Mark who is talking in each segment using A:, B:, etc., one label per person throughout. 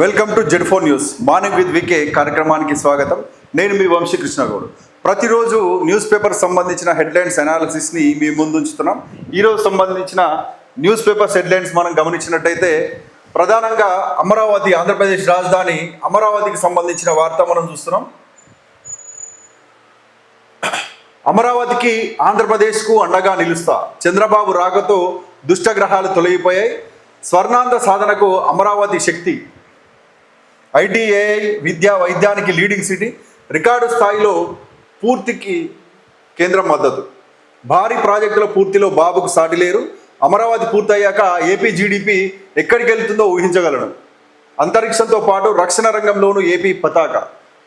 A: Welcome to Z four news. Morning with VK కార్యక్రమానికి స్వాగతం. నేను మీ వంశీ కృష్ణగౌడ్. ప్రతిరోజు న్యూస్ పేపర్ సంబంధించిన హెడ్లైన్స్ అనాలిసిస్ని మీ ముందు ఉంచుతున్నాం ఈరోజు సంబంధించిన న్యూస్ పేపర్స్ హెడ్లైన్స్ మనం గమనించినట్టయితే ప్రధానంగా అమరావతి ఆంధ్రప్రదేశ్ రాజధాని అమరావతికి సంబంధించిన వార్త మనం చూస్తున్నాం. అమరావతికి ఆంధ్రప్రదేశ్కు అండగా నిలుస్తా. చంద్రబాబు రాకతో దుష్టగ్రహాలు తొలగిపోయాయి. స్వర్ణాంధ్ర సాధనకు అమరావతి శక్తి ఐటీఏఐ విద్యా వైద్యానికి లీడింగ్ సిటీ రికార్డు స్థాయిలో పూర్తికి కేంద్రం మద్దతు. భారీ ప్రాజెక్టుల పూర్తిలో బాబుకు సాటి లేరు. అమరావతి పూర్తయ్యాక ఏపీ జీడిపి ఎక్కడికి వెళ్తుందో ఊహించగలను. అంతరిక్షంతో పాటు రక్షణ రంగంలోనూ ఏపీ పతాక.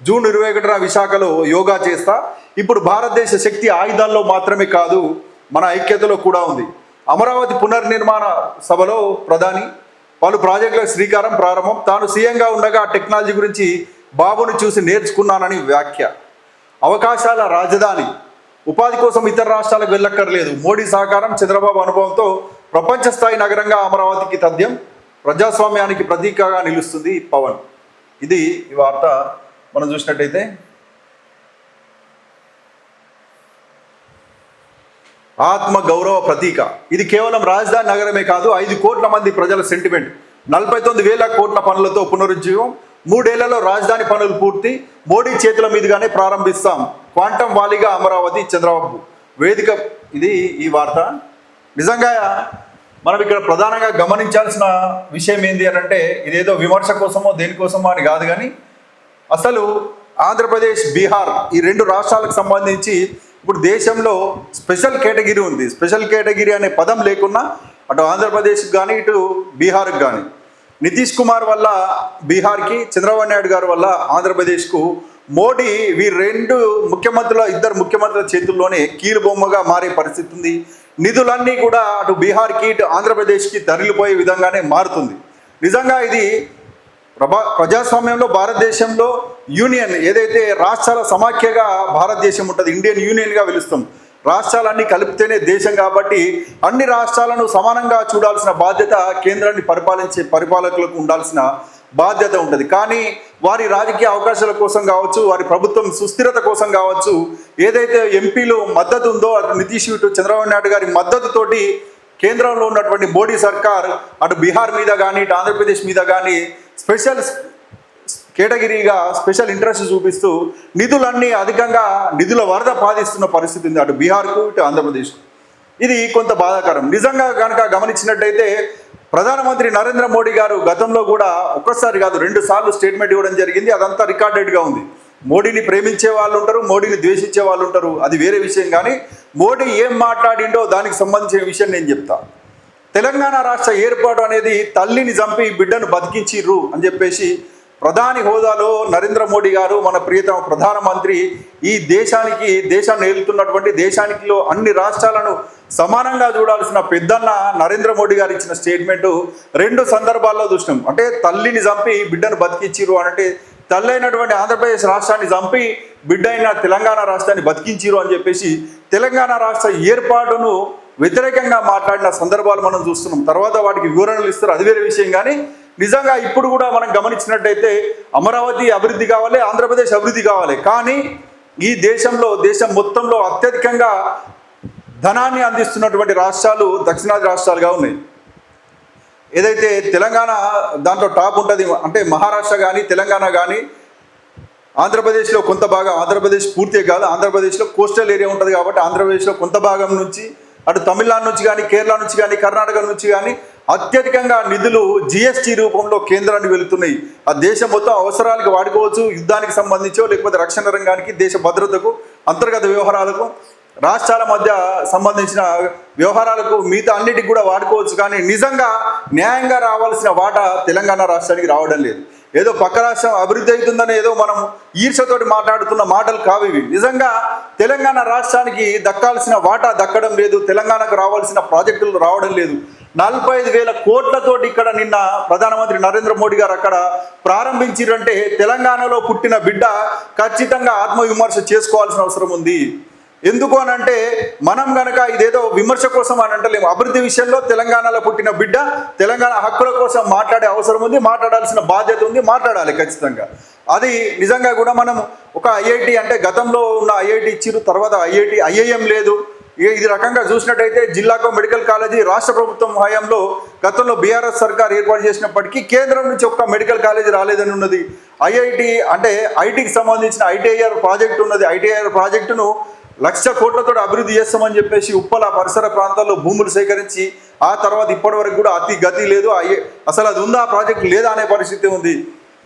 A: జూన్ ఇరవై ఒకటిన విశాఖలో యోగా చేస్తా. ఇప్పుడు భారతదేశ శక్తి ఆయుధాల్లో మాత్రమే కాదు మన ఐక్యతలో కూడా ఉంది. అమరావతి పునర్నిర్మాణ సభలో ప్రధాని పలు ప్రాజెక్టులకు శ్రీకారం ప్రారంభం. తాను సీఎంగా ఉండగా టెక్నాలజీ గురించి బాబును చూసి నేర్చుకున్నానని వ్యాఖ్య. అవకాశాల రాజధాని. ఉపాధి కోసం ఇతర రాష్ట్రాలకు వెళ్ళక్కర్లేదు. మోడీ సహకారం చంద్రబాబు అనుభవంతో ప్రపంచ స్థాయి నగరంగా అమరావతికి తథ్యం ప్రజాస్వామ్యానికి ప్రతీకగా నిలుస్తుంది పవన్. ఇది ఈ వార్త మనం చూసినట్టయితే ఆత్మ గౌరవ ప్రతీక. ఇది కేవలం రాజధాని నగరమే కాదు ఐదు కోట్ల మంది ప్రజల సెంటిమెంట్ నలభై తొమ్మిది వేల కోట్ల పనులతో పునరుజ్జీవం. మూడేళ్ళలో రాజధాని పనులు పూర్తి. మోడీ చేతుల మీదుగానే ప్రారంభిస్తాం. క్వాంటం వాలీగా అమరావతి చంద్రబాబు. వేదిక ఇది ఈ వార్త. నిజంగా మనం ఇక్కడ ప్రధానంగా గమనించాల్సిన విషయం ఏంటి అని అంటే ఇదేదో విమర్శ కోసమో దేనికోసమో అని కాదు కానీ అసలు ఆంధ్రప్రదేశ్ బీహార్ ఈ రెండు రాష్ట్రాలకు సంబంధించి ఇప్పుడు దేశంలో స్పెషల్ కేటగిరీ ఉంది. స్పెషల్ కేటగిరీ అనే పదం లేకున్నా అటు ఆంధ్రప్రదేశ్కి కానీ ఇటు బీహార్కి కానీ నితీష్ కుమార్ వల్ల బీహార్కి చంద్రబాబు నాయుడు గారు వల్ల ఆంధ్రప్రదేశ్కు మోడీ వీరు రెండు ముఖ్యమంత్రుల ఇద్దరు ముఖ్యమంత్రుల చేతుల్లోనే కీలు బొమ్మగా మారే పరిస్థితి ఉంది. నిధులన్నీ కూడా అటు బీహార్కి ఇటు ఆంధ్రప్రదేశ్కి తరలిపోయే విధంగానే మారుతుంది. నిజంగా ఇది ప్రభా ప్రజాస్వామ్యంలో భారతదేశంలో యూనియన్ ఏదైతే రాష్ట్రాల సమాఖ్యగా భారతదేశం ఉంటుంది ఇండియన్ యూనియన్గా పిలుస్తాం. రాష్ట్రాలన్నీ కలిపితేనే దేశం కాబట్టి అన్ని రాష్ట్రాలను సమానంగా చూడాల్సిన బాధ్యత కేంద్రాన్ని పరిపాలించే పరిపాలకులకు ఉండాల్సిన బాధ్యత ఉంటుంది. కానీ వారి రాజకీయ అవకాశాల కోసం కావచ్చు వారి ప్రభుత్వం సుస్థిరత కోసం కావచ్చు ఏదైతే ఎంపీలు మద్దతు ఉందో అటు నితీష్ ఇటు చంద్రబాబు నాయుడు గారి మద్దతుతోటి కేంద్రంలో ఉన్నటువంటి మోడీ సర్కార్ అటు బీహార్ మీద కానీ ఇటు ఆంధ్రప్రదేశ్ మీద కానీ స్పెషల్ కేటగిరీగా స్పెషల్ ఇంట్రెస్ట్ చూపిస్తూ నిధులన్నీ అధికంగా నిధుల వరద పాదిస్తున్న పరిస్థితి ఉంది. అటు బీహార్కు ఇటు ఆంధ్రప్రదేశ్ ఇది కొంత బాధాకరం. నిజంగా కనుక గమనించినట్టయితే ప్రధానమంత్రి నరేంద్ర మోడీ గారు గతంలో కూడా ఒక్కసారి కాదు రెండు సార్లు స్టేట్మెంట్ ఇవ్వడం జరిగింది. అదంతా రికార్డెడ్గా ఉంది. మోడీని ప్రేమించే వాళ్ళు ఉంటారు మోడీని ద్వేషించే వాళ్ళు ఉంటారు. అది వేరే విషయం కానీ మోడీ ఏం మాట్లాడిండో దానికి సంబంధించిన విషయం నేను చెప్తాను తెలంగాణ రాష్ట్ర ఏర్పాటు అనేది తల్లిని చంపి బిడ్డను బతికించిర్రు అని చెప్పేసి ప్రధాని హోదాలో నరేంద్ర మోడీ గారు మన ప్రియతమ ప్రధానమంత్రి ఈ దేశానికి దేశాన్ని ఏలుతున్నటువంటి దేశానికిలో అన్ని రాష్ట్రాలను సమానంగా చూడాల్సిన పెద్దన్న నరేంద్ర మోడీ గారు ఇచ్చిన స్టేట్మెంటు రెండు సందర్భాల్లో చూసినాం. అంటే తల్లిని చంపి బిడ్డను బతికించిరు అని అంటే తల్లి అయినటువంటి ఆంధ్రప్రదేశ్ రాష్ట్రాన్ని చంపి బిడ్డ అయిన తెలంగాణ రాష్ట్రాన్ని బతికించిరు అని చెప్పేసి తెలంగాణ రాష్ట్ర ఏర్పాటును వ్యతిరేకంగా మాట్లాడిన సందర్భాలు మనం చూస్తున్నాం. తర్వాత వాటికి వివరణలు ఇస్తారు. అది వేరే విషయం కానీ నిజంగా ఇప్పుడు కూడా మనం గమనించినట్టయితే అమరావతి అభివృద్ధి కావాలి ఆంధ్రప్రదేశ్ అభివృద్ధి కావాలి. కానీ ఈ దేశంలో దేశం మొత్తంలో అత్యధికంగా ధనాన్ని అందిస్తున్నటువంటి రాష్ట్రాలు దక్షిణాది రాష్ట్రాలుగా ఉన్నాయి. ఏదైతే తెలంగాణ దాంట్లో టాప్ ఉంటుంది అంటే మహారాష్ట్ర కానీ తెలంగాణ కానీ ఆంధ్రప్రదేశ్లో కొంత భాగం ఆంధ్రప్రదేశ్ పూర్తి కాదు ఆంధ్రప్రదేశ్లో కోస్టల్ ఏరియా ఉంటుంది కాబట్టి ఆంధ్రప్రదేశ్లో కొంత భాగం నుంచి అటు తమిళనాడు నుంచి కానీ కేరళ నుంచి కానీ కర్ణాటక నుంచి కానీ అత్యధికంగా నిధులు జిఎస్టీ రూపంలో కేంద్రానికి వెళుతున్నాయి. ఆ దేశం మొత్తం అవసరాలకు వాడుకోవచ్చు యుద్ధానికి సంబంధించో లేకపోతే రక్షణ రంగానికి దేశ భద్రతకు అంతర్గత వ్యవహారాలకు రాష్ట్రాల మధ్య సంబంధించిన వ్యవహారాలకు మిగతా అన్నిటికి కూడా వాడుకోవచ్చు. కానీ నిజంగా న్యాయంగా రావాల్సిన వాటా తెలంగాణ రాష్ట్రానికి రావడం లేదు. ఏదో పక్క రాష్ట్రం అభివృద్ధి అవుతుందని ఏదో మనం ఈర్షతోటి మాట్లాడుతున్న మాటలు కావు ఇవి. నిజంగా తెలంగాణ రాష్ట్రానికి దక్కాల్సిన వాటా దక్కడం లేదు తెలంగాణకు రావాల్సిన ప్రాజెక్టులు రావడం లేదు. నలభై ఐదు వేల కోట్లతోటి ఇక్కడ నిన్న ప్రధానమంత్రి నరేంద్ర మోడీ గారు అక్కడ ప్రారంభించారంటే తెలంగాణలో పుట్టిన బిడ్డ ఖచ్చితంగా ఆత్మవిమర్శ చేసుకోవాల్సిన అవసరం ఉంది. ఎందుకు అని అంటే మనం గనక ఇదేదో విమర్శ కోసం అని అంటలేము. అభివృద్ధి విషయంలో తెలంగాణలో పుట్టిన బిడ్డ తెలంగాణ హక్కుల కోసం మాట్లాడే అవసరం ఉంది మాట్లాడాల్సిన బాధ్యత ఉంది మాట్లాడాలి ఖచ్చితంగా. అది నిజంగా కూడా మనం ఒక ఐఐటి అంటే గతంలో ఉన్న ఐఐటి ఇచ్చిరు తర్వాత ఐఐటి ఐఐఎం లేదు. ఇది రకంగా చూసినట్టయితే జిల్లాకు మెడికల్ కాలేజీ రాష్ట్ర ప్రభుత్వం హయాంలో గతంలో బీఆర్ఎస్ సర్కార్ ఏర్పాటు చేసినప్పటికీ కేంద్రం నుంచి ఒక్క మెడికల్ కాలేజీ రాలేదని ఉన్నది. ఐఐటి అంటే ఐటీకి సంబంధించిన ఐటీఐఆర్ ప్రాజెక్ట్ ఉన్నది. ఐటీఐఆర్ ప్రాజెక్టును లక్ష కోట్లతో అభివృద్ధి చేస్తామని చెప్పేసి ఉప్పల పరిసర ప్రాంతాల్లో భూములు సేకరించి ఆ తర్వాత ఇప్పటి వరకు కూడా అతి గతి లేదు. అసలు అది ఉందా? ప్రాజెక్ట్ లేదా? అనే పరిస్థితి ఉంది.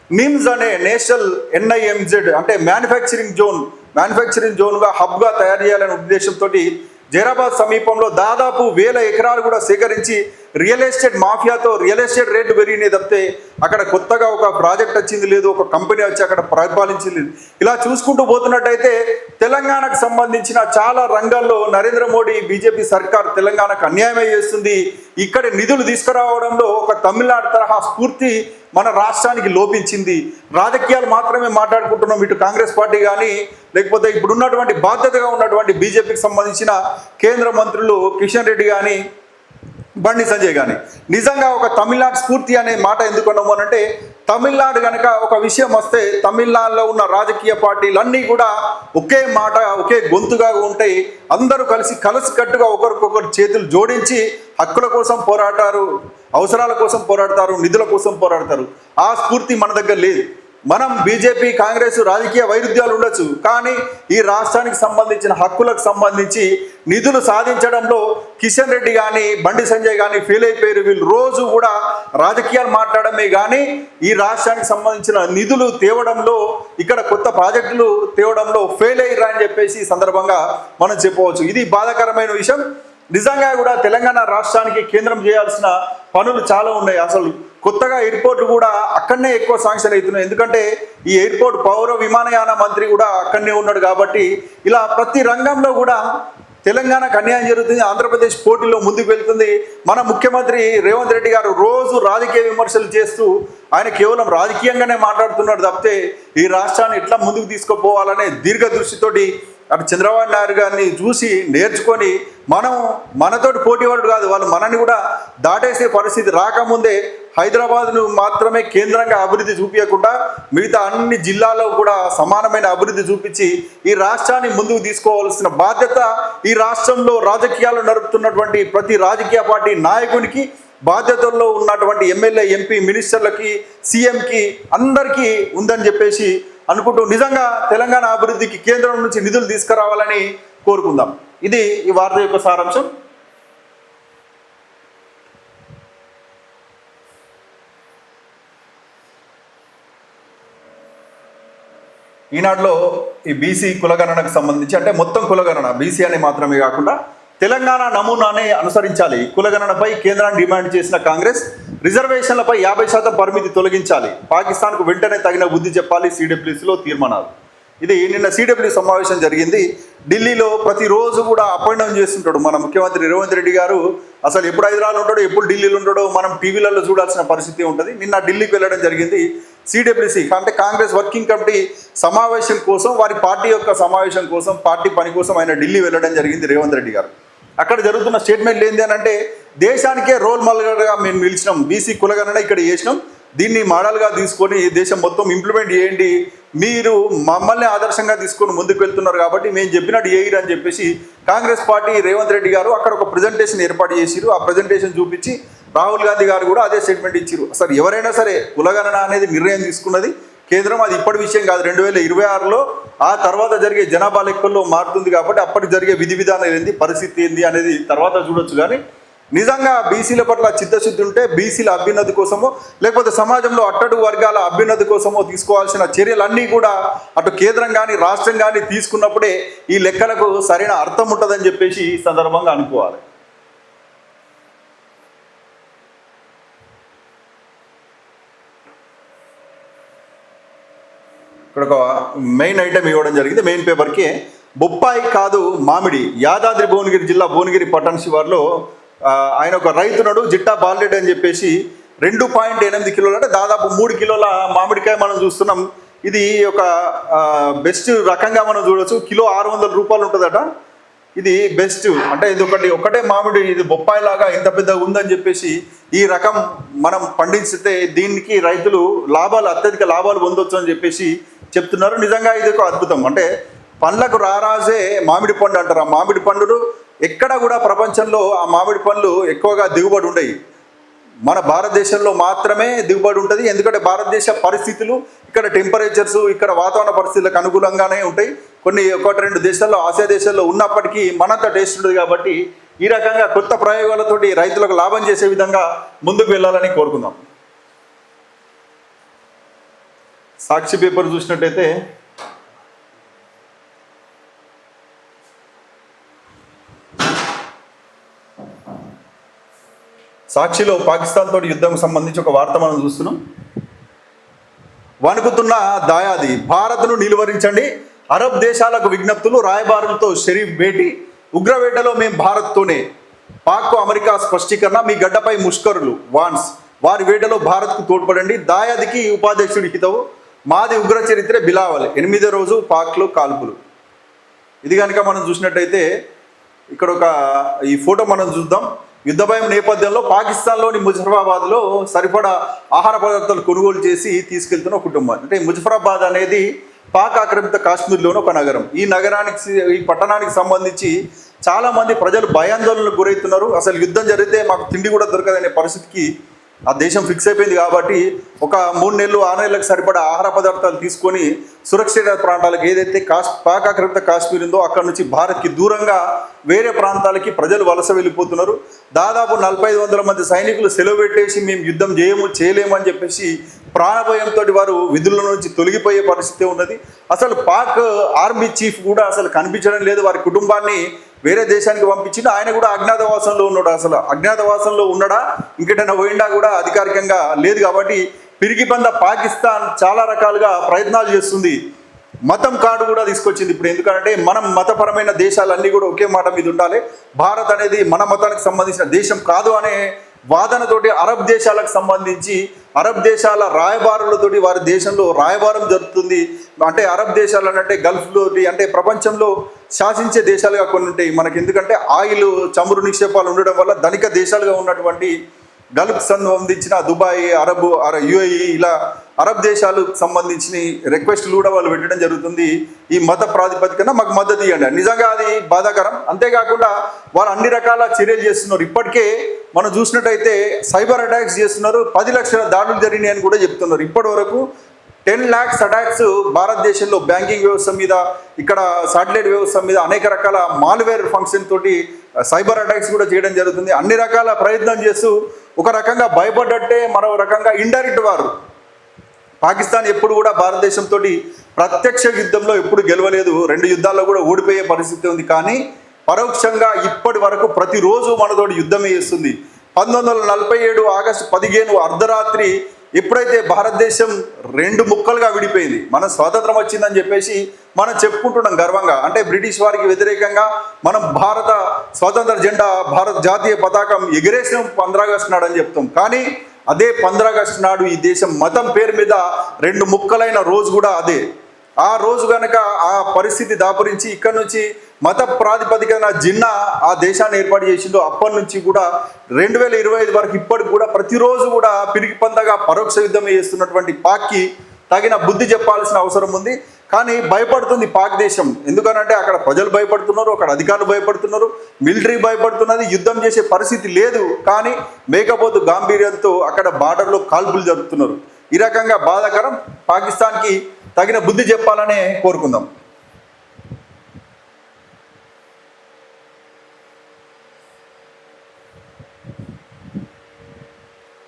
A: నిమ్స్ అనే నేషనల్ ఎన్ఐఎంజెడ్ అంటే మ్యానుఫ్యాక్చరింగ్ జోన్ మ్యానుఫ్యాక్చరింగ్ జోన్గా హబ్గా తయారు చేయాలనే ఉద్దేశంతో జైరాబాద్ సమీపంలో దాదాపు వేల ఎకరాలు కూడా సేకరించి రియల్ ఎస్టేట్ మాఫియాతో రియల్ ఎస్టేట్ రేటు పెరిగినాయి తప్పితే అక్కడ కొత్తగా ఒక ప్రాజెక్ట్ వచ్చింది లేదు ఒక కంపెనీ వచ్చి అక్కడ పరిపాలించింది లేదు. ఇలా చూసుకుంటూ పోతున్నట్టయితే తెలంగాణకు సంబంధించిన చాలా రంగాల్లో నరేంద్ర మోడీ బీజేపీ సర్కార్ తెలంగాణకు అన్యాయమే చేస్తుంది ఇక్కడ నిధులు తీసుకురావడంలో ఒక తమిళనాడు తరహా స్ఫూర్తి మన రాష్ట్రానికి లోపించింది రాజకీయాలు మాత్రమే మాట్లాడుకుంటున్నాం ఇటు కాంగ్రెస్ పార్టీ కానీ లేకపోతే ఇప్పుడు ఉన్నటువంటి బాధ్యతగా ఉన్నటువంటి బీజేపీకి సంబంధించిన కేంద్ర మంత్రులు కిషన్ రెడ్డి కానీ బండి సంజయ్ గాని. నిజంగా ఒక తమిళనాడు స్ఫూర్తి అనే మాట ఎందుకు అన్నాము అని అంటే తమిళనాడు కనుక ఒక విషయం వస్తే తమిళనాడులో ఉన్న రాజకీయ పార్టీలన్నీ కూడా ఒకే మాట ఒకే గొంతుగా ఉంటాయి అందరూ కలిసి కలిసికట్టుగా ఒకరికొకరు చేతులు జోడించి హక్కుల కోసం పోరాటారు అవసరాల కోసం పోరాడతారు నిధుల కోసం పోరాడతారు. ఆ స్ఫూర్తి మన దగ్గర లేదు. మనం బీజేపీ కాంగ్రెస్ రాజకీయ వైరుధ్యాలు ఉండొచ్చు కానీ ఈ రాష్ట్రానికి సంబంధించిన హక్కులకు సంబంధించి నిధులు సాధించడంలో కిషన్ రెడ్డి కానీ బండి సంజయ్ కానీ ఫెయిల్ అయిపోయారు. వీళ్ళు రోజు కూడా రాజకీయాలు మాట్లాడమే కానీ ఈ రాష్ట్రానికి సంబంధించిన నిధులు తేవడంలో ఇక్కడ కొత్త ప్రాజెక్టులు తేవడంలో ఫెయిల్ అయ్యారు అని చెప్పేసి ఈ సందర్భంగా మనం చెప్పవచ్చు. ఇది బాధాకరమైన విషయం. నిజంగా కూడా తెలంగాణ రాష్ట్రానికి కేంద్రం చేయాల్సిన పనులు చాలా ఉన్నాయి. అసలు కొత్తగా ఎయిర్పోర్ట్ కూడా అక్కడనే ఎక్కువ శాంక్షన్ అవుతున్నాయి. ఎందుకంటే ఈ ఎయిర్పోర్ట్ పౌర విమానయాన మంత్రి కూడా అక్కడనే ఉన్నాడు కాబట్టి ఇలా ప్రతి రంగంలో కూడా తెలంగాణకు అన్యాయం జరుగుతుంది. ఆంధ్రప్రదేశ్ పోటీలో ముందుకు వెళ్తుంది. మన ముఖ్యమంత్రి రేవంత్ రెడ్డి గారు రోజు రాజకీయ విమర్శలు చేస్తూ ఆయన కేవలం రాజకీయంగానే మాట్లాడుతున్నాడు తప్పితే ఈ రాష్ట్రాన్ని ఎట్లా ముందుకు తీసుకుపోవాలనే దీర్ఘ దృష్టితోటి అటు చంద్రబాబు నాయుడు గారిని చూసి నేర్చుకొని మనం మనతోటి పోటీవాడు కాదు వాళ్ళు మనని కూడా దాటేసే పరిస్థితి రాకముందే హైదరాబాద్ను మాత్రమే కేంద్రంగా అభివృద్ధి చూపించకుండా మిగతా అన్ని జిల్లాల్లో కూడా సమానమైన అభివృద్ధి చూపించి ఈ రాష్ట్రాన్ని ముందుకు తీసుకోవాల్సిన బాధ్యత ఈ రాష్ట్రంలో రాజకీయాలు నడుపుతున్నటువంటి ప్రతి రాజకీయ పార్టీ నాయకునికి బాధ్యతల్లో ఉన్నటువంటి ఎమ్మెల్యే ఎంపీ మినిస్టర్లకి సీఎంకి అందరికీ ఉందని చెప్పేసి అనుకుంటూ నిజంగా తెలంగాణ అభివృద్ధికి కేంద్రం నుంచి నిధులు తీసుకురావాలని కోరుకుందాం. ఇది ఈ వార్త యొక్క సారాంశం. ఈనాడులో ఈ బీసీ కులగణనకు సంబంధించి అంటే మొత్తం కులగణన బీసీ అని మాత్రమే కాకుండా తెలంగాణ నమూనానే అనుసరించాలి. కులగణనపై కేంద్రాన్ని డిమాండ్ చేసిన కాంగ్రెస్ రిజర్వేషన్లపై యాభై శాతం పరిమితి తొలగించాలి. పాకిస్తాన్కు వెంటనే తగిన బుద్ధి చెప్పాలి సిడబ్ల్యూసీలో తీర్మానాలు. ఇది నిన్న సిడబ్ల్యూ సమావేశం జరిగింది. ఢిల్లీలో ప్రతిరోజు కూడా అప్ అండ్ డౌన్ చేస్తుంటాడు మన ముఖ్యమంత్రి రేవంత్ రెడ్డి గారు. అసలు ఎప్పుడు హైదరాబాద్ ఉంటాడో ఎప్పుడు ఢిల్లీలో ఉంటాడో మనం టీవీలలో చూడాల్సిన పరిస్థితి ఉంటుంది. నిన్న ఢిల్లీకి వెళ్ళడం జరిగింది. సిడబ్ల్యూసీ అంటే కాంగ్రెస్ వర్కింగ్ కమిటీ సమావేశం కోసం వారి పార్టీ యొక్క సమావేశం కోసం పార్టీ పని కోసం ఆయన ఢిల్లీ వెళ్ళడం జరిగింది రేవంత్ రెడ్డి గారు. అక్కడ జరుగుతున్న స్టేట్మెంట్లు ఏంటి అని అంటే దేశానికే రోల్ మోడల్గా మేము నిలిచినాం. బీసీ కులగణన ఇక్కడ చేసినాం. దీన్ని మోడల్గా తీసుకొని దేశం మొత్తం ఇంప్లిమెంట్ చేయండి. మీరు మమ్మల్ని ఆదర్శంగా తీసుకొని ముందుకు వెళ్తున్నారు కాబట్టి మేము చెప్పినట్టు ఏయిర్ అని చెప్పేసి కాంగ్రెస్ పార్టీ రేవంత్ రెడ్డి గారు అక్కడ ఒక ప్రజెంటేషన్ ఏర్పాటు చేసిరు. ఆ ప్రజెంటేషన్ చూపించి రాహుల్ గాంధీ గారు కూడా అదే స్టేట్మెంట్ ఇచ్చారు. అసలు ఎవరైనా సరే కులగణన అనేది నిర్ణయం తీసుకున్నది. కేంద్రం అది ఇప్పటి విషయం కాదు. రెండు వేల ఇరవై ఆరులో ఆ తర్వాత జరిగే జనాభా లెక్కల్లో మారుతుంది కాబట్టి అప్పటికి జరిగే విధి విధానాలు ఏంది పరిస్థితి ఏంది అనేది తర్వాత చూడొచ్చు. కానీ నిజంగా బీసీల పట్ల చిత్తశుద్ధి ఉంటే బీసీల అభ్యున్నతి కోసమో లేకపోతే సమాజంలో అట్టడు వర్గాల అభ్యున్నతి కోసమో తీసుకోవాల్సిన చర్యలన్నీ కూడా అటు కేంద్రం కానీ రాష్ట్రం కానీ తీసుకున్నప్పుడే ఈ లెక్కలకు సరైన అర్థం ఉంటుందని చెప్పేసి ఈ సందర్భంగా అనుకోవాలి. ఇక్కడ ఒక మెయిన్ ఐటమ్ ఇవ్వడం జరిగింది. మెయిన్ పేపర్కి బొప్పాయి కాదు మామిడి. యాదాద్రి భువనగిరి జిల్లా భువనగిరి పట్టణ శివార్లో ఆయన ఒక రైతునడు జిట్టా బాలరెడ్డి అని చెప్పేసి రెండు పాయింట్ ఎనిమిది కిలోలు అంటే దాదాపు మూడు కిలోల మామిడికాయ మనం చూస్తున్నాం. ఇది ఒక బెస్ట్ రకంగా మనం చూడొచ్చు. కిలో ఆరు వందల రూపాయలు ఉంటుందట. ఇది బెస్ట్ అంటే ఇది ఒకటి ఒకటే మామిడి ఇది బొప్పాయి లాగా ఇంత పెద్దగా ఉందని చెప్పేసి ఈ రకం మనం పండించితే దీనికి రైతులు లాభాలు అత్యధిక లాభాలు పొందొచ్చు అని చెప్పేసి చెప్తున్నారు. నిజంగా ఇది ఒక అద్భుతం. అంటే పండ్లకు రారాజే మామిడి పండు అంటారు. ఆ మామిడి పండులు ఎక్కడ కూడా ప్రపంచంలో ఆ మామిడి పండ్లు ఎక్కువగా దిగుబడి ఉండయి. మన భారతదేశంలో మాత్రమే దిగుబడి ఉంటుంది. ఎందుకంటే భారతదేశ పరిస్థితులు ఇక్కడ టెంపరేచర్స్ ఇక్కడ వాతావరణ పరిస్థితులకు అనుకూలంగానే ఉంటాయి. కొన్ని ఒకటి రెండు దేశాల్లో ఆసియా దేశాల్లో ఉన్నప్పటికీ మనంత టేస్ట్ ఉంటుంది కాబట్టి ఈ రకంగా కొత్త ప్రయోగాలతోటి రైతులకు లాభం చేసే విధంగా ముందుకు వెళ్ళాలని కోరుకుందాం. సాక్షి పేపర్ చూసినట్టయితే సాక్షిలో పాకిస్తాన్ తోటి యుద్ధం సంబంధించి ఒక వార్త మనం చూస్తున్నాం. వణుకుతున్న దాయాది భారత్ను నిలువరించండి. అరబ్ దేశాలకు విజ్ఞప్తులు రాయబారులతో షరీఫ్ భేటీ. ఉగ్రవేటలో మేము భారత్తోనే. పాక్ అమెరికా స్పష్టీకరణ మీ గడ్డపై ముష్కరులు వాన్స్. వారి వేటలో భారత్కు తోడ్పడండి. దాయాదికి ఉపాధ్యక్షుడి హితవు. మాది ఉగ్ర చరిత్ర బిలావల్ ఎనిమిదో రోజు పాక్లు కాల్పులు. ఇది కనుక మనం చూసినట్టయితే ఇక్కడ ఒక ఈ ఫోటో మనం చూద్దాం. యుద్ధ భయం నేపథ్యంలో పాకిస్తాన్లోని ముజఫరాబాద్లో సరిపడా ఆహార పదార్థాలు కొనుగోలు చేసి తీసుకెళ్తున్న కుటుంబం. అంటే ముజఫరాబాద్ అనేది పాక్ ఆక్రమిత కాశ్మీర్లోని ఒక నగరం. ఈ నగరానికి ఈ పట్టణానికి సంబంధించి చాలామంది ప్రజలు భయాందోళనకు గురవుతున్నారు. అసలు యుద్ధం జరిగితే మాకు తిండి కూడా దొరకదనే పరిస్థితికి ఆ దేశం ఫిక్స్ అయిపోయింది కాబట్టి ఒక మూడు నెలలు ఆరు నెలలకు సరిపడా ఆహార పదార్థాలు తీసుకొని సురక్షిత ప్రాంతాలకు ఏదైతే కాశ్ పాక్ కాశ్మీర్ ఉందో అక్కడ నుంచి భారత్కి దూరంగా వేరే ప్రాంతాలకి ప్రజలు వలస వెళ్ళిపోతున్నారు. దాదాపు నలభై ఐదు వందల మంది సైనికులు సెలవు పెట్టేసి మేము యుద్ధం చేయము చేయలేము అని చెప్పేసి ప్రాణభయంతో వారు విధుల నుంచి తొలగిపోయే పరిస్థితి ఉన్నది. అసలు పాక్ ఆర్మీ చీఫ్ కూడా అసలు కనిపించడం లేదు. వారి కుటుంబాన్ని వేరే దేశానికి పంపించింది ఆయన కూడా అజ్ఞాతవాసంలో ఉన్నాడు. అసలు అజ్ఞాతవాసంలో ఉన్నాడా? ఇంకెటైనా పోయిండా కూడా అధికారికంగా లేదు కాబట్టి పిరికి పాకిస్తాన్ చాలా రకాలుగా ప్రయత్నాలు చేస్తుంది. మతం కార్డు కూడా తీసుకొచ్చింది ఇప్పుడు. ఎందుకంటే మనం మతపరమైన దేశాలన్నీ కూడా ఒకే మాట మీద ఉండాలి. భారత్ అనేది మన మతానికి సంబంధించిన దేశం కాదు అనే వాదనతోటి అరబ్ దేశాలకు సంబంధించి అరబ్ దేశాల రాయబారులతోటి వారి దేశంలో రాయబారం జరుగుతుంది. అంటే అరబ్ దేశాలు అంటే గల్ఫ్లోటి అంటే ప్రపంచంలో శాసించే దేశాలుగా కొన్ని ఉంటాయి. మనకి ఎందుకంటే ఆయిల్ చమురు నిక్షేపాలు ఉండడం వల్ల ధనిక దేశాలుగా ఉన్నటువంటి గల్ఫ్ సంబంధించిన దుబాయ్ అరబ్ అర యుఏఈ ఇలా అరబ్ దేశాలకు సంబంధించిన రిక్వెస్ట్లు కూడా వాళ్ళు పెట్టడం జరుగుతుంది. ఈ మత ప్రాతిపదికన మాకు మద్దతు ఇవ్వండి. నిజంగా అది బాధాకరం. అంతేకాకుండా వాళ్ళు అన్ని రకాల చర్యలు చేస్తున్నారు. ఇప్పటికే మనం చూసినట్టయితే సైబర్ అటాక్స్ చేస్తున్నారు. పది లక్షల దాడులు జరిగినాయి అని కూడా చెప్తున్నారు. ఇప్పటి వరకు టెన్ ల్యాక్స్ అటాక్స్ భారతదేశంలో బ్యాంకింగ్ వ్యవస్థ మీద ఇక్కడ సాటిలైట్ వ్యవస్థ మీద అనేక రకాల మాల్వేర్ ఫంక్షన్ తోటి సైబర్ అటాక్స్ కూడా చేయడం జరుగుతుంది. అన్ని రకాల ప్రయత్నం చేస్తూ ఒక రకంగా భయపడ్డట్టే మరో రకంగా ఇండైరెక్ట్ వారు. పాకిస్తాన్ ఎప్పుడు కూడా భారతదేశంతో ప్రత్యక్ష యుద్ధంలో ఎప్పుడు గెలవలేదు. రెండు యుద్ధాల్లో కూడా ఓడిపోయే పరిస్థితి ఉంది. కానీ పరోక్షంగా ఇప్పటి వరకు ప్రతిరోజు మనతోటి యుద్ధమే చేస్తుంది. పంతొమ్మిది వందల నలభై ఏడు ఆగస్టు పదిహేను అర్ధరాత్రి ఎప్పుడైతే భారతదేశం రెండు ముక్కలుగా విడిపోయింది. మన స్వాతంత్రం వచ్చిందని చెప్పేసి మనం చెప్పుకుంటున్నాం గర్వంగా. అంటే బ్రిటిష్ వారికి వ్యతిరేకంగా మనం భారత స్వాతంత్ర జెండా భారత జాతీయ పతాకం ఎగిరేసిన పంద్రాగస్టు నాడు అని చెప్తాం. కానీ అదే పంద్రాగస్టు నాడు ఈ దేశం మతం పేరు మీద రెండు ముక్కలైన రోజు కూడా అదే. ఆ రోజు కనుక ఆ పరిస్థితి దాపురించి ఇక్కడ నుంచి మత ప్రాతిపదికన జిన్నా ఆ దేశాన్ని ఏర్పాటు చేసిందో అప్పటి నుంచి కూడా రెండు వేల ఇరవై ఐదు వరకు ఇప్పటికి కూడా ప్రతిరోజు కూడా పిరికి పందగా పరోక్ష యుద్ధం చేస్తున్నటువంటి పాక్కి తగిన బుద్ధి చెప్పాల్సిన అవసరం ఉంది. కానీ భయపడుతుంది పాక్ దేశం. ఎందుకనంటే అక్కడ ప్రజలు భయపడుతున్నారు అక్కడ అధికారులు భయపడుతున్నారు మిలిటరీ భయపడుతున్నది యుద్ధం చేసే పరిస్థితి లేదు. కానీ మేకపోతు గాంభీర్యంతో అక్కడ బార్డర్లో కాల్పులు జరుపుతున్నారు. ఈ రకంగా బాధాకరం. పాకిస్తాన్కి తగిన బుద్ధి చెప్పాలనే కోరుకుందాం.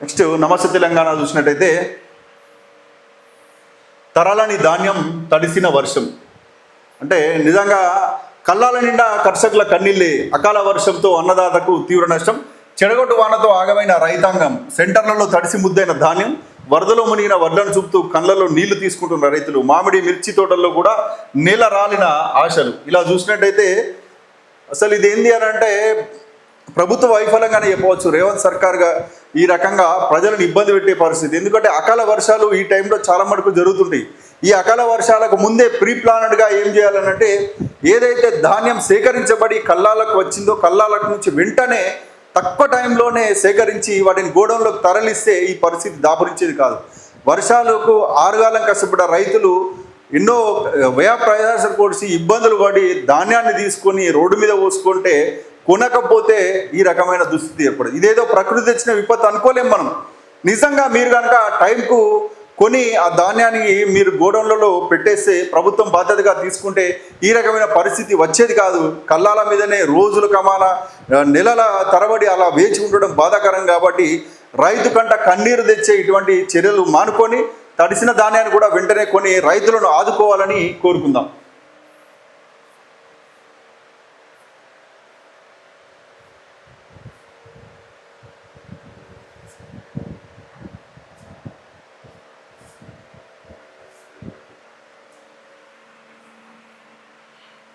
A: నెక్స్ట్ నమస్తే తెలంగాణ చూసినట్టయితే తరాలని ధాన్యం తడిసిన వర్షం. అంటే నిజంగా కళ్ళాల నిండా కర్షకుల కన్నీళ్ళే అకాల వర్షంతో అన్నదాతకు తీవ్ర నష్టం చెడగొట్టు వానతో ఆగమైన రైతాంగం సెంటర్లలో తడిసి ముద్దైన ధాన్యం వరదలో మునిగిన వడ్లను చూపుతూ కళ్ళలో నీళ్ళు తీసుకుంటున్న రైతులు. మామిడి మిర్చి తోటల్లో కూడా నేల రాలిన ఆశలు. ఇలా చూసినట్టయితే అసలు ఇది అని అంటే ప్రభుత్వ వైఫల్యంగానే చెప్పవచ్చు. రేవంత్ సర్కార్గా ఈ రకంగా ప్రజలను ఇబ్బంది పెట్టే పరిస్థితి. ఎందుకంటే అకాల వర్షాలు ఈ టైంలో చాలా మటుకు జరుగుతుంటాయి. ఈ అకాల వర్షాలకు ముందే ప్రీ ప్లానెడ్గా ఏం చేయాలనంటే ఏదైతే ధాన్యం సేకరించబడి కల్లాలకు వచ్చిందో కల్లాలకు నుంచి వెంటనే తక్కువ టైంలోనే సేకరించి వాటిని గోడౌన్లోకి తరలిస్తే ఈ పరిస్థితి దాపురించేది కాదు. వర్షాలకు ఆరుగాలం కష్టపడ్డ రైతులు ఎన్నో వ్యయ ప్రయాసాలు కోడిసి ఇబ్బందులు పడి ధాన్యాన్ని తీసుకొని రోడ్డు మీద పోసుకుంటే కొనకపోతే ఈ రకమైన దుస్థితి ఏర్పడదు. ఇదేదో ప్రకృతి తెచ్చిన విపత్తు అనుకోలేం మనం. నిజంగా మీరు కనుక టైంకు కొని ఆ ధాన్యాన్ని మీరు గోడౌన్లలో పెట్టేస్తే ప్రభుత్వం బాధ్యతగా తీసుకుంటే ఈ రకమైన పరిస్థితి వచ్చేది కాదు. కల్లాల మీదనే రోజుల కమాన నెలల తరబడి అలా వేచి ఉండడం బాధాకరం కాబట్టి రైతు కంట కన్నీరు తెచ్చే ఇటువంటి చర్యలు మానుకొని తడిసిన ధాన్యాన్ని కూడా వెంటనే కొని రైతులను ఆదుకోవాలని కోరుకుందాం.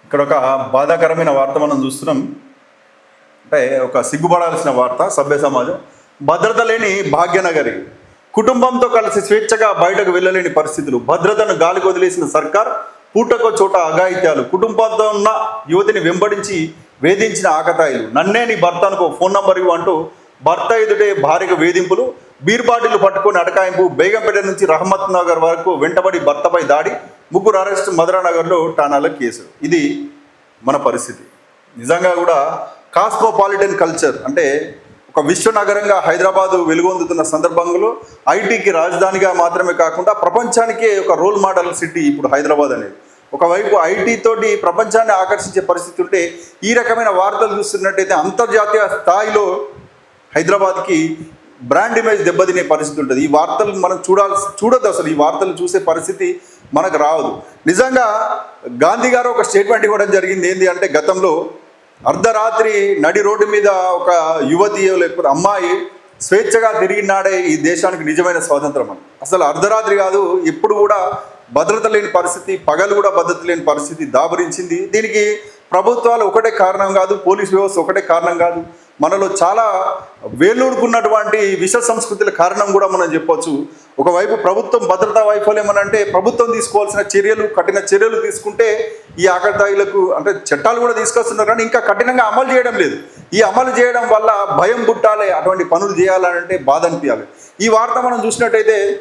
A: ఇక్కడ ఒక బాధాకరమైన వార్త మనం చూస్తున్నాం. అంటే ఒక సిగ్గుపడాల్సిన వార్త సభ్య సమాజం. భద్రత లేని భాగ్యనగరి. కుటుంబంతో కలిసి స్వేచ్ఛగా బయటకు వెళ్ళలేని పరిస్థితులు. భద్రతను గాలికి వదిలేసిన సర్కార్ పూటకో చోట అఘాయిత్యాలు. కుటుంబంతో ఉన్న యువతిని వెంబడించి వేధించిన ఆకతాయిలు. నన్నే నీ భర్త అనుకో ఫోన్ నంబర్ ఇవ్వు అంటూ భర్త ఎదుటే భార్యకు వేధింపులు. బీర్ బాటిల్ పట్టుకొని అడకాయింపు బేగంపేట నుంచి రహమత్ నగర్ వరకు వెంటబడి భర్తపై దాడి. ముగ్గురు అరెస్ట్ మధురానగర్లో ఠాణాలో కేసు. ఇది మన పరిస్థితి. నిజంగా కూడా కాస్మోపాలిటన్ కల్చర్ అంటే ఒక విశ్వనగరంగా హైదరాబాద్ వెలుగొందుతున్న సందర్భంలో ఐటీకి రాజధానిగా మాత్రమే కాకుండా ప్రపంచానికే ఒక రోల్ మోడల్ సిటీ ఇప్పుడు హైదరాబాద్ అనేది. ఒకవైపు ఐటీ తోటి ప్రపంచాన్ని ఆకర్షించే పరిస్థితి ఉంటే ఈ రకమైన వార్తలు చూస్తున్నట్టయితే అంతర్జాతీయ స్థాయిలో హైదరాబాద్కి బ్రాండ్ ఇమేజ్ దెబ్బతినే పరిస్థితి ఉంటుంది. ఈ వార్తలు మనం చూడాల్సి చూడొద్దు అసలు. ఈ వార్తలు చూసే పరిస్థితి మనకు రావదు. నిజంగా గాంధీ గారు ఒక స్టేట్మెంట్ ఇవ్వడం జరిగింది. ఏంటి అంటే గతంలో అర్ధరాత్రి నడి రోడ్డు మీద ఒక యువతి లేకపోతే అమ్మాయి స్వేచ్ఛగా తిరిగినాడే ఈ దేశానికి నిజమైన స్వాతంత్రం అని. అసలు అర్ధరాత్రి కాదు ఎప్పుడు కూడా భద్రత లేని పరిస్థితి పగలు కూడా భద్రత లేని పరిస్థితి దాబరించింది. దీనికి ప్రభుత్వాలు ఒకటే కారణం కాదు పోలీస్ వ్యవస్థ ఒకటే కారణం కాదు. మనలో చాలా వేలూడుకున్నటువంటి విష సంస్కృతుల కారణం కూడా మనం చెప్పొచ్చు. ఒకవైపు ప్రభుత్వం భద్రతా వైఫల్యం అని అంటే ప్రభుత్వం తీసుకోవాల్సిన చర్యలు కఠిన చర్యలు తీసుకుంటే ఈ ఆకతాయిలకు అంటే చట్టాలు కూడా తీసుకొస్తున్నారు కానీ ఇంకా కఠినంగా అమలు చేయడం లేదు. ఈ అమలు చేయడం వల్ల భయం పుట్టాలి అటువంటి పనులు చేయాలంటే బాధ అనిపించాలి. ఈ వార్త మనం చూసినట్టయితే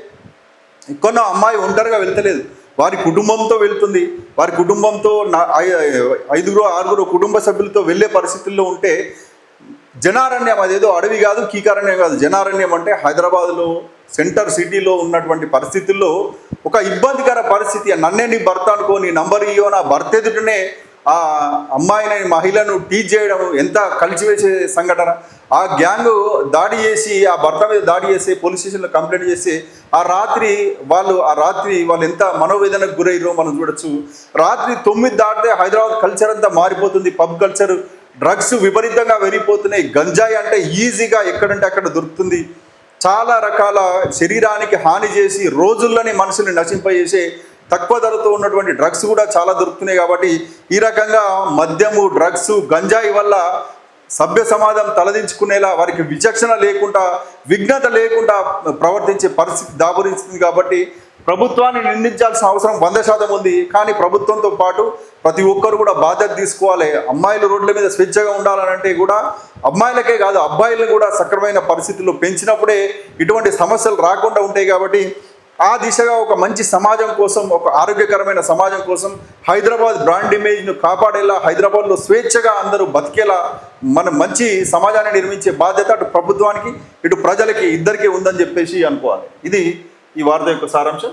A: కొన్న అమ్మాయి ఒంటరిగా వెళ్తలేదు. వారి కుటుంబంతో వెళ్తుంది. వారి కుటుంబంతో ఐదుగురు ఆరుగురు కుటుంబ సభ్యులతో వెళ్ళే పరిస్థితుల్లో ఉంటే జనారణ్యం అదేదో అడవి కాదు కీకారణ్యం కాదు. జనారణ్యం అంటే హైదరాబాద్లో సెంటర్ సిటీలో ఉన్నటువంటి పరిస్థితుల్లో ఒక ఇబ్బందికర పరిస్థితి. నన్నే నీ భర్త అనుకో నీ నంబర్ ఇయ్యో నా భర్త ఎదుటనే ఆ అమ్మాయిని మహిళను టీచ్ చేయడం ఎంత కలిసివేసే సంఘటన? ఆ గ్యాంగ్ దాడి చేసి ఆ భర్త మీద దాడి చేసి పోలీస్ స్టేషన్లో కంప్లైంట్ చేసి ఆ రాత్రి వాళ్ళు ఆ రాత్రి వాళ్ళు ఎంత మనోవేదనకు గురయ్యారో మనం చూడొచ్చు. రాత్రి తొమ్మిది దాటితే హైదరాబాద్ కల్చర్ అంతా మారిపోతుంది. పబ్ కల్చర్ డ్రగ్స్ విపరీతంగా వెళ్ళిపోతున్నాయి గంజాయి అంటే ఈజీగా ఎక్కడంటే అక్కడ దొరుకుతుంది. చాలా రకాల శరీరానికి హాని చేసి రోజుల్లోనే మనుషుల్ని నశింపజేసే తక్కువ ధరతో ఉన్నటువంటి డ్రగ్స్ కూడా చాలా దొరుకుతున్నాయి కాబట్టి ఈ రకంగా మద్యము డ్రగ్స్ గంజాయి వల్ల సభ్య సమాజం తలదించుకునేలా వారికి విచక్షణ లేకుండా విఘ్నత లేకుండా ప్రవర్తించే పరిస్థితి దాపురించింది కాబట్టి ప్రభుత్వాన్ని నిందించాల్సిన అవసరం వంద శాతం ఉంది. కానీ ప్రభుత్వంతో పాటు ప్రతి ఒక్కరు కూడా బాధ్యత తీసుకోవాలి. అమ్మాయిలు రోడ్ల మీద స్వేచ్ఛగా ఉండాలనంటే కూడా అమ్మాయిలకే కాదు అబ్బాయిలను కూడా సక్రమైన పరిస్థితుల్లో పెంచినప్పుడే ఇటువంటి సమస్యలు రాకుండా ఉంటాయి కాబట్టి ఆ దిశగా ఒక మంచి సమాజం కోసం ఒక ఆరోగ్యకరమైన సమాజం కోసం హైదరాబాద్ బ్రాండ్ ఇమేజ్ను కాపాడేలా హైదరాబాద్లో స్వేచ్ఛగా అందరూ బతికేలా మన మంచి సమాజాన్ని నిర్మించే బాధ్యత అటు ప్రభుత్వానికి ఇటు ప్రజలకి ఇద్దరికీ ఉందని చెప్పేసి అనుకోవాలి. ఇది ఈ వార్త యొక్క సారాంశం?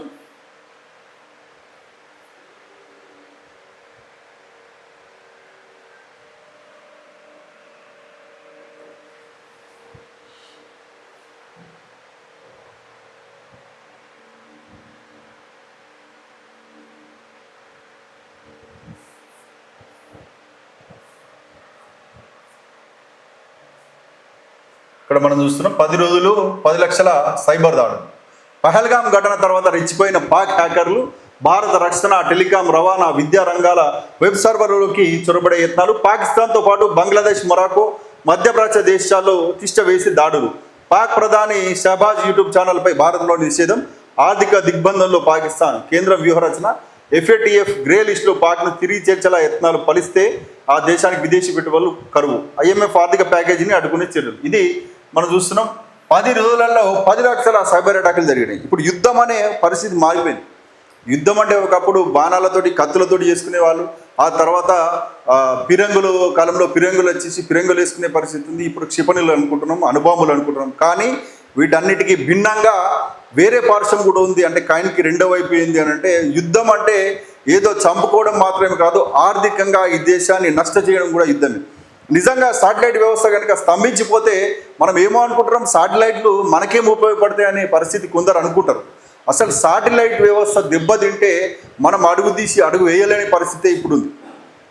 A: ఇక్కడ మనం చూస్తున్నాం పది రోజులు పది లక్షల సైబర్ దాడులు. పహల్గాం ఘటన తర్వాత రెచ్చిపోయిన పాక్ హ్యాకర్లు భారత రక్షణ టెలికాం రవాణా విద్యా రంగాల వెబ్ సర్వర్లోకి చొరబడే యత్నాలు పాకిస్తాన్తో పాటు బంగ్లాదేశ్ మొరాకో మధ్యప్రాచ్య దేశాల్లో తిష్ట వేసి దాడులు. పాక్ ప్రధాని షహబాజ్ యూట్యూబ్ ఛానల్పై భారత్లో నిషేధం ఆర్థిక దిగ్బంధంలో పాకిస్తాన్ కేంద్ర వ్యూహరచన ఎఫ్ఏటిఎఫ్ గ్రే లిస్టులో పాక్ను తిరిగి చేర్చేలా యత్నాలు ఫలిస్తే ఆ దేశానికి విదేశీ పెట్టుబడులు కరువు. ఐఎంఎఫ్ ఆర్థిక ప్యాకేజీని అడ్డుకునే చర్యలు. ఇది మనం చూస్తున్నాం. పది రోజులలో పది లక్షల సైబర్ అటాకులు జరిగినాయి. ఇప్పుడు యుద్ధం అనే పరిస్థితి మారిపోయింది. యుద్ధం అంటే ఒకప్పుడు బాణాలతోటి కత్తులతోటి చేసుకునే వాళ్ళు. ఆ తర్వాత పిరంగులు కాలంలో పిరంగులు వచ్చేసి పిరంగులు వేసుకునే పరిస్థితి ఉంది. ఇప్పుడు క్షిపణులు అనుకుంటున్నాం అనుబాంబులు అనుకుంటున్నాం. కానీ వీటన్నిటికీ భిన్నంగా వేరే పార్శ్వం కూడా ఉంది. అంటే కాయిన్కి రెండో వైపు ఏంది అని అంటే యుద్ధం అంటే ఏదో చంపుకోవడం మాత్రమే కాదు ఆర్థికంగా ఈ దేశాన్ని నష్ట చేయడం కూడా యుద్ధమే. నిజంగా సాటిలైట్ వ్యవస్థ కనుక స్తంభించిపోతే మనం ఏమో అనుకుంటున్నాం? సాటిలైట్లు మనకేం ఉపయోగపడతాయి అనే పరిస్థితి కొందరు అనుకుంటారు. అసలు సాటిలైట్ వ్యవస్థ దెబ్బతింటే మనం అడుగు తీసి అడుగు వేయలేని పరిస్థితి ఇప్పుడు ఉంది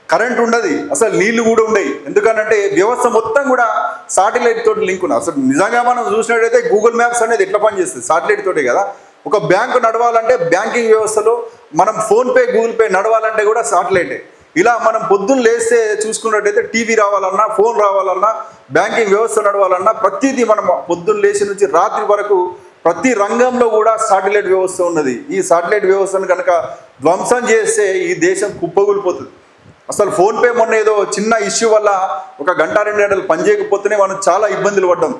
A: కరెంట్ ఉండదు. అసలు నీళ్ళు కూడా ఉండయి. ఎందుకనంటే వ్యవస్థ మొత్తం కూడా సాటిలైట్ తోటి లింక్ ఉన్నాయి అసలు నిజంగా మనం చూసినట్టయితే గూగుల్ మ్యాప్స్ అనేది ఎట్లా పనిచేస్తుంది సాటిలైట్ తోటే కదా. ఒక బ్యాంకు నడవాలంటే బ్యాంకింగ్ వ్యవస్థలో మనం ఫోన్పే గూగుల్ పే నడవాలంటే కూడా సాటిలైటే. ఇలా మనం పొద్దున్న లేస్తే చూసుకున్నట్టయితే టీవీ రావాలన్నా ఫోన్ రావాలన్నా బ్యాంకింగ్ వ్యవస్థ నడవాలన్నా ప్రతిదీ మనం పొద్దున్న లేచి నుంచి రాత్రి వరకు ప్రతి రంగంలో కూడా సాటిలైట్ వ్యవస్థ ఉన్నది. ఈ సాటిలైట్ వ్యవస్థను కనుక ధ్వంసం చేస్తే ఈ దేశం కుప్పగూలిపోతుంది అసలు ఫోన్పే మొన్న ఏదో చిన్న ఇష్యూ వల్ల ఒక గంట రెండు గంటలు పనిచేయకపోతేనే మనం చాలా ఇబ్బందులు పడ్డాం.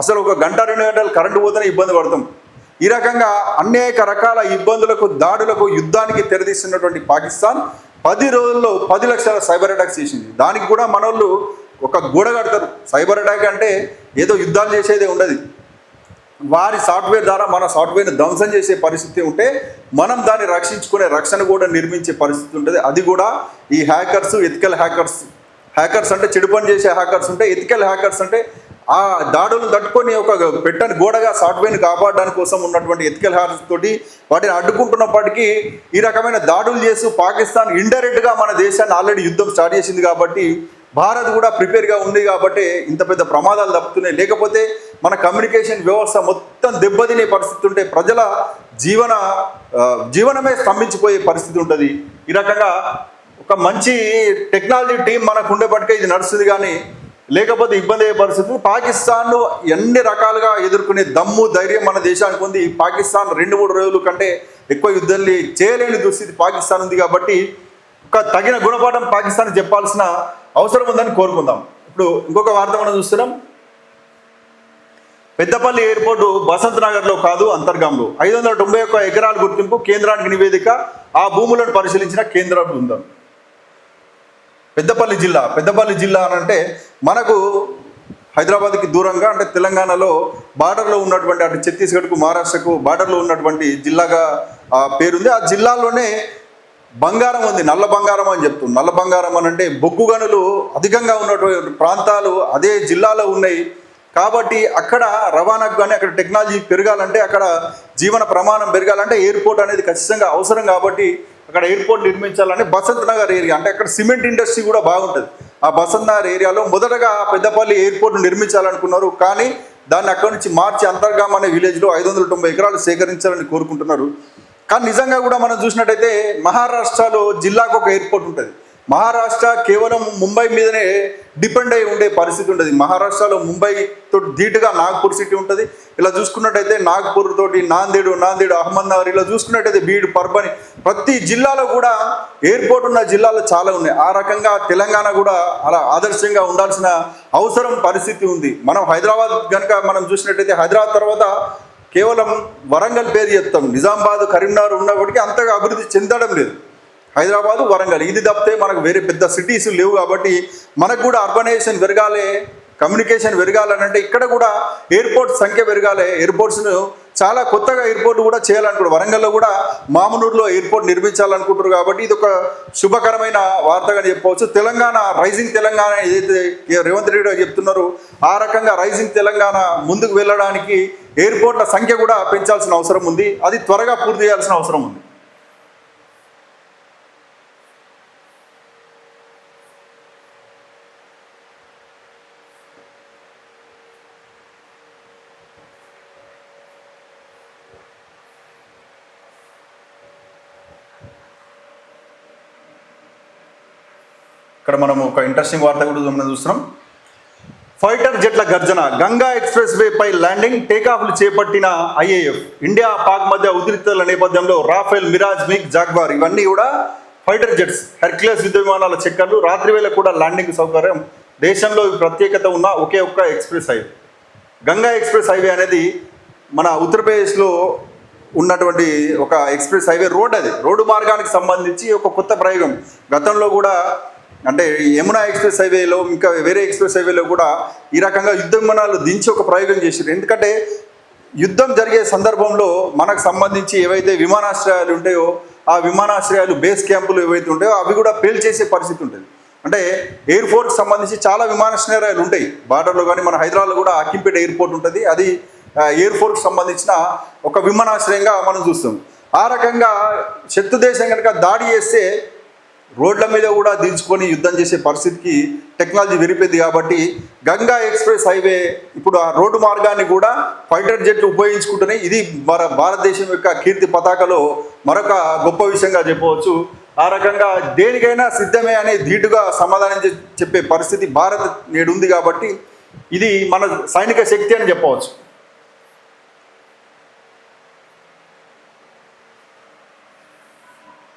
A: అసలు ఒక గంట రెండు గంటలు కరెంటు పోతేనే ఇబ్బంది పడతాం. ఈ రకంగా అనేక రకాల ఇబ్బందులకు దాడులకు యుద్ధానికి తెరదీస్తున్నటువంటి పాకిస్తాన్ పది రోజుల్లో పది లక్షల సైబర్ అటాక్స్ చేసింది. దానికి కూడా మనోళ్ళు ఒక గూడ కడతారు. సైబర్ అటాక్ అంటే ఏదో యుద్ధాలు చేసేదే ఉండదు. వారి సాఫ్ట్వేర్ ద్వారా మన సాఫ్ట్వేర్ని ధ్వంసం చేసే పరిస్థితి ఉంటే మనం దాన్ని రక్షించుకునే రక్షణ కూడా నిర్మించే పరిస్థితి ఉంటుంది. అది కూడా ఈ హ్యాకర్స్ ఎథికల్ హ్యాకర్స్. హ్యాకర్స్ అంటే చెడు పని చేసే హ్యాకర్స్ ఉంటే ఎథికల్ హ్యాకర్స్ అంటే ఆ దాడులను తట్టుకొని ఒక పెట్టని గోడగా సాఫ్ట్వేర్ని కాపాడడానికి కోసం ఉన్నటువంటి ఎథికల్ హార్స్ తోటి వాటిని అడ్డుకుంటున్నప్పటికీ ఈ రకమైన దాడులు చేస్తూ పాకిస్తాన్ ఇండైరెక్ట్గా మన దేశాన్ని ఆల్రెడీ యుద్ధం స్టార్ట్ చేసింది కాబట్టి భారత్ కూడా ప్రిపేర్గా ఉంది కాబట్టి ఇంత పెద్ద ప్రమాదాలు తప్పుతున్నాయి. లేకపోతే మన కమ్యూనికేషన్ వ్యవస్థ మొత్తం దెబ్బతినే పరిస్థితి ఉంటే ప్రజల జీవన జీవనమే స్తంభించిపోయే పరిస్థితి ఉంటుంది. ఈ రకంగా ఒక మంచి టెక్నాలజీ టీం మనకు ఉండేప్పటికే ఇది నడుస్తుంది కానీ లేకపోతే ఇబ్బంది అయ్యే పరిస్థితి. పాకిస్తాన్ ఎన్ని రకాలుగా ఎదుర్కొనే దమ్ము ధైర్యం మన దేశానికి ఉంది. పాకిస్తాన్ రెండు మూడు రోజుల కంటే ఎక్కువ యుద్ధాన్ని చేయలేని దుస్థితి పాకిస్తాన్ ఉంది కాబట్టి ఒక తగిన గుణపాఠం పాకిస్తాన్ చెప్పాల్సిన అవసరం ఉందని కోరుకుందాం. ఇప్పుడు ఇంకొక వార్త మనం చూస్తున్నాం. పెద్దపల్లి ఎయిర్పోర్టు బసంత్ నగర్లో కాదు అంతర్గంలో ఐదు వందల తొంభై ఒక్క ఎకరాల గుర్తింపు కేంద్రానికి నివేదిక. ఆ భూములను పరిశీలించిన కేంద్ర బృందం. పెద్దపల్లి జిల్లా పెద్దపల్లి జిల్లా అని అంటే మనకు హైదరాబాద్కి దూరంగా అంటే తెలంగాణలో బార్డర్లో ఉన్నటువంటి అటు ఛత్తీస్గఢ్కు మహారాష్ట్రకు బార్డర్లో ఉన్నటువంటి జిల్లాగా ఆ పేరుంది. ఆ జిల్లాలోనే బంగారం ఉంది నల్ల బంగారం అని చెప్తుంది. నల్ల బంగారం అని అంటే బొగ్గు గనులు అధికంగా ఉన్నటువంటి ప్రాంతాలు అదే జిల్లాలో ఉన్నాయి. కాబట్టి అక్కడ రవాణాకు కానీ అక్కడ టెక్నాలజీ పెరగాలంటే అక్కడ జీవన ప్రమాణం పెరగాలంటే ఎయిర్పోర్ట్ అనేది ఖచ్చితంగా అవసరం కాబట్టి అక్కడ ఎయిర్పోర్ట్ నిర్మించాలని బసంత్ నగర్ ఏరియా అంటే అక్కడ సిమెంట్ ఇండస్ట్రీ కూడా బాగుంటుంది. ఆ బసంత్ నగర్ ఏరియాలో మొదటగా పెద్దపల్లి ఎయిర్పోర్ట్ నిర్మించాలనుకున్నారు కానీ దాన్ని అక్కడి నుంచి మార్చి అంతర్గాం అనే విలేజ్లో ఐదు వందల తొంభై ఎకరాలు సేకరించాలని కోరుకుంటున్నారు. కానీ నిజంగా కూడా మనం చూసినట్టయితే మహారాష్ట్రలో జిల్లాకు ఒక ఎయిర్పోర్ట్ ఉంటుంది. మహారాష్ట్ర కేవలం ముంబై మీదనే డిపెండ్ అయి ఉండే పరిస్థితి ఉంటుంది మహారాష్ట్రలో ముంబైతో ధీటుగా నాగ్పూర్ సిటీ ఉంటుంది. ఇలా చూసుకున్నట్టయితే నాగ్పూర్ తోటి నాందేడు నాందేడు అహ్మద్నగర్ ఇలా చూసుకున్నట్టయితే బీడు పర్బని ప్రతి జిల్లాలో కూడా ఎయిర్పోర్ట్ ఉన్న జిల్లాలు చాలా ఉన్నాయి. ఆ రకంగా తెలంగాణ కూడా అలా ఆదర్శంగా ఉండాల్సిన అవసరం పరిస్థితి ఉంది. మనం హైదరాబాద్ కనుక మనం చూసినట్టయితే హైదరాబాద్ తర్వాత కేవలం వరంగల్ పేరు చెప్తాం. నిజామాబాద్ కరీంనగర్ ఉన్నప్పటికీ అంతగా అభివృద్ధి చెందడం లేదు. హైదరాబాదు వరంగల్. ఇది తప్పితే మనకు వేరే పెద్ద సిటీస్ లేవు కాబట్టి మనకు కూడా అర్బనైజేషన్ పెరగాలి కమ్యూనికేషన్ పెరగాలనంటే ఇక్కడ కూడా ఎయిర్పోర్ట్ సంఖ్య పెరగాలి. ఎయిర్పోర్ట్స్ను చాలా కొత్తగా ఎయిర్పోర్ట్ కూడా చేయాలనుకుంటారు వరంగల్లో కూడా మామనూరులో ఎయిర్పోర్ట్ నిర్మించాలనుకుంటారు కాబట్టి ఇది ఒక శుభకరమైన వార్తగా చెప్పవచ్చు. తెలంగాణ రైజింగ్ తెలంగాణ ఏదైతే రేవంత్ రెడ్డి గారు చెప్తున్నారో ఆ రకంగా రైజింగ్ తెలంగాణ ముందుకు వెళ్ళడానికి ఎయిర్పోర్ట్ల సంఖ్య కూడా పెంచాల్సిన అవసరం ఉంది. అది త్వరగా పూర్తి చేయాల్సిన అవసరం ఉంది. ఇక్కడ మనం ఒక ఇంట్రెస్టింగ్ వార్త కూడా మనం చూస్తున్నాం. ఫైటర్ జెట్ల గర్జన గంగా ఎక్స్ప్రెస్ వే పై ల్యాండింగ్ టేకాఫ్లు చేపట్టిన ఐఏఎఫ్. ఇండియా పాక్ మధ్య ఉద్రిక్తల నేపథ్యంలో రాఫెల్ మిరాజ్ మిగ్ జాగ్వార్ ఇవన్నీ కూడా ఫైటర్ జెట్స్ హెర్క్యులస్ యుద్ధ విమానాల చెక్కర్లు రాత్రి వేళ కూడా ల్యాండింగ్ సౌకర్యం. దేశంలో ప్రత్యేకత ఉన్న ఒకే ఒక్క express highway. Ganga express highway అనేది మన ఉత్తరప్రదేశ్లో ఉన్నటువంటి ఒక ఎక్స్ప్రెస్ హైవే రోడ్ అది. రోడ్డు మార్గానికి సంబంధించి ఒక కొత్త ప్రయోగం. గతంలో కూడా అంటే యమునా ఎక్స్ప్రెస్ హైవేలో ఇంకా వేరే ఎక్స్ప్రెస్ హైవేలో కూడా ఈ రకంగా యుద్ధ విమానాలు దించి ఒక ప్రయోగం చేశారు. ఎందుకంటే యుద్ధం జరిగే సందర్భంలో మనకు సంబంధించి ఏవైతే విమానాశ్రయాలు ఉంటాయో ఆ విమానాశ్రయాలు బేస్ క్యాంపులు ఏవైతే ఉంటాయో అవి కూడా పేల్చేసే పరిస్థితి ఉంటుంది. అంటే ఎయిర్ సంబంధించి చాలా విమానాశ్రయాలు ఉంటాయి. బార్డర్లో కానీ మన హైదరాబాద్లో కూడా అక్కింపేట ఎయిర్పోర్ట్ ఉంటుంది. అది ఎయిర్పోర్ట్కి ఎయిర్ సంబంధించిన ఒక విమానాశ్రయంగా మనం చూస్తాం. ఆ రకంగా శత్రు దేశం కనుక దాడి చేస్తే రోడ్ల మీద కూడా దించుకొని యుద్ధం చేసే పరిస్థితికి టెక్నాలజీ విరిపోయింది కాబట్టి గంగా ఎక్స్ప్రెస్ హైవే ఇప్పుడు ఆ రోడ్డు మార్గాన్ని కూడా ఫైటర్ జెట్లు ఉపయోగించుకుంటున్నాయి ఇది మన భారతదేశం యొక్క కీర్తి పతాకలో మరొక గొప్ప విషయంగా చెప్పవచ్చు. ఆ రకంగా దేనికైనా సిద్ధమే అనే ధీటుగా సమాధానం చెప్పే పరిస్థితి భారత్ నేడు ఉంది కాబట్టి ఇది మన సైనిక శక్తి అని చెప్పవచ్చు.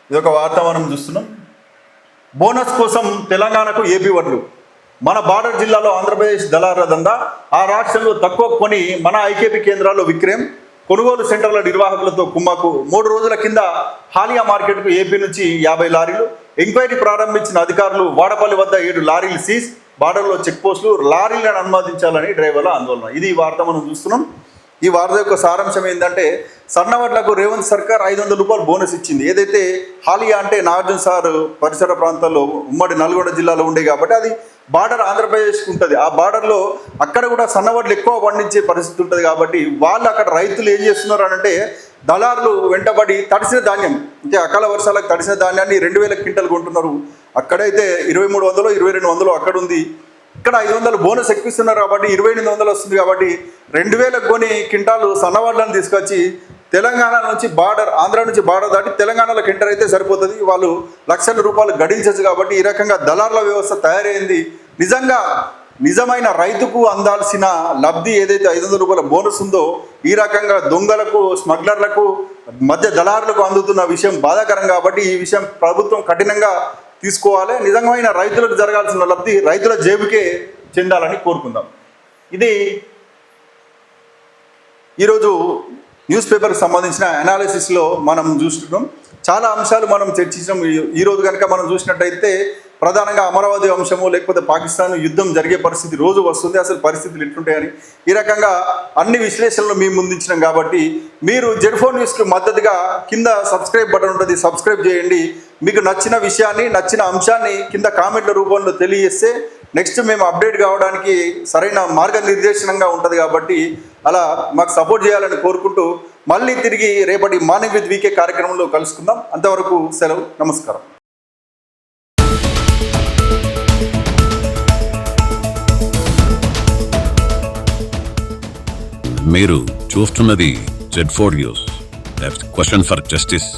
A: ఇది ఒక వార్త మనం చూస్తున్నాం. బోనస్ కోసం తెలంగాణకు ఏపీ వడ్లు. మన బార్డర్ జిల్లాలో ఆంధ్రప్రదేశ్ దళార దందా ఆ రాష్ట్రంలో తక్కువ కొని మన ఐకేపీ కేంద్రాల్లో విక్రయం కొనుగోలు సెంటర్ల నిర్వాహకులతో కుమ్మకు మూడు రోజుల కింద హాలియా మార్కెట్కు ఏపీ నుంచి యాభై లారీలు ఎంక్వైరీ ప్రారంభించిన అధికారులు వాడపల్లి వద్ద ఏడు లారీలు సీజ్ బార్డర్లో చెక్ పోస్టులు లారీలను అనుమతించాలని డ్రైవర్ల ఆందోళన. ఇది వార్త మనం చూస్తున్నాం. ఈ వార్త యొక్క సారాంశం ఏంటంటే సన్నవడ్లకు రేవంత్ సర్కార్ ఐదు వందల రూపాయలు బోనస్ ఇచ్చింది. ఏదైతే హాలియా అంటే నాగార్జున సార్ పరిసర ప్రాంతాల్లో ఉమ్మడి నల్గొండ జిల్లాలో ఉండే కాబట్టి అది బార్డర్ ఆంధ్రప్రదేశ్కి ఉంటుంది. ఆ బార్డర్లో అక్కడ కూడా సన్నవడ్లు ఎక్కువ పండించే పరిస్థితి ఉంటుంది కాబట్టి వాళ్ళు అక్కడ రైతులు ఏం చేస్తున్నారు అని అంటే దళారులు వెంటబడి తడిసిన ధాన్యం అంటే అకాల వర్షాలకు తడిసిన ధాన్యాన్ని రెండు వేల క్వింటల్ కొంటున్నారు. అక్కడైతే ఇరవై మూడు వందలు ఇరవై రెండు వందలు అక్కడ ఉంది. ఇక్కడ ఐదు వందలు బోనస్ ఎక్కిస్తున్నారు కాబట్టి ఇరవై ఎనిమిది వందలు వస్తుంది కాబట్టి రెండు వేల కొని కింటాలు సన్నవాళ్ళని తీసుకొచ్చి తెలంగాణ నుంచి బార్డర్ ఆంధ్ర నుంచి బార్డర్ దాటి తెలంగాణలో కింటర్ అయితే సరిపోతుంది. వాళ్ళు లక్షల రూపాయలు గడించచ్చు కాబట్టి ఈ రకంగా దళారుల వ్యవస్థ తయారైంది. నిజంగా నిజమైన రైతుకు అందాల్సిన లబ్ధి ఏదైతే ఐదు వందల రూపాయల బోనస్ ఉందో ఈ రకంగా దొంగలకు స్మగ్లర్లకు మధ్య దళారులకు అందుతున్న విషయం బాధాకరం కాబట్టి ఈ విషయం ప్రభుత్వం కఠినంగా తీసుకోవాలి. నిజమైన రైతులకు జరగాల్సిన లబ్ధి రైతుల జేబుకే చెందాలని కోరుకుందాం. ఇది ఈరోజు న్యూస్ పేపర్కి సంబంధించిన అనాలిసిస్లో మనం చూస్తున్నాం. చాలా అంశాలు మనం చర్చించాం ఈ- ఈరోజు కనుక మనం చూసినట్టయితే ప్రధానంగా అమరావతి అంశము లేకపోతే పాకిస్తాన్ యుద్ధం జరిగే పరిస్థితి రోజు వస్తుంది. అసలు పరిస్థితులు ఎట్లుంటాయని ఈ రకంగా అన్ని విశ్లేషణలు మేము ముందించినాం కాబట్టి మీరు జెడ్ఫోన్ న్యూస్కి మద్దతుగా కింద సబ్స్క్రైబ్ బటన్ ఉంటుంది. సబ్స్క్రైబ్ చేయండి. మీకు నచ్చిన విషయాన్ని నచ్చిన అంశాన్ని కింద కామెంట్ల రూపంలో తెలియజేస్తే నెక్స్ట్ మేము అప్డేట్ కావడానికి సరైన మార్గనిర్దేశనంగా ఉంటుంది కాబట్టి అలా మాకు సపోర్ట్ చేయాలని కోరుకుంటూ మళ్ళీ తిరిగి రేపటి మార్నింగ్ విత్ వీకే కార్యక్రమంలో కలుసుకుందాం. అంతవరకు సెలవు. నమస్కారం.
B: మీరు చూస్తున్నది Z four news question for justice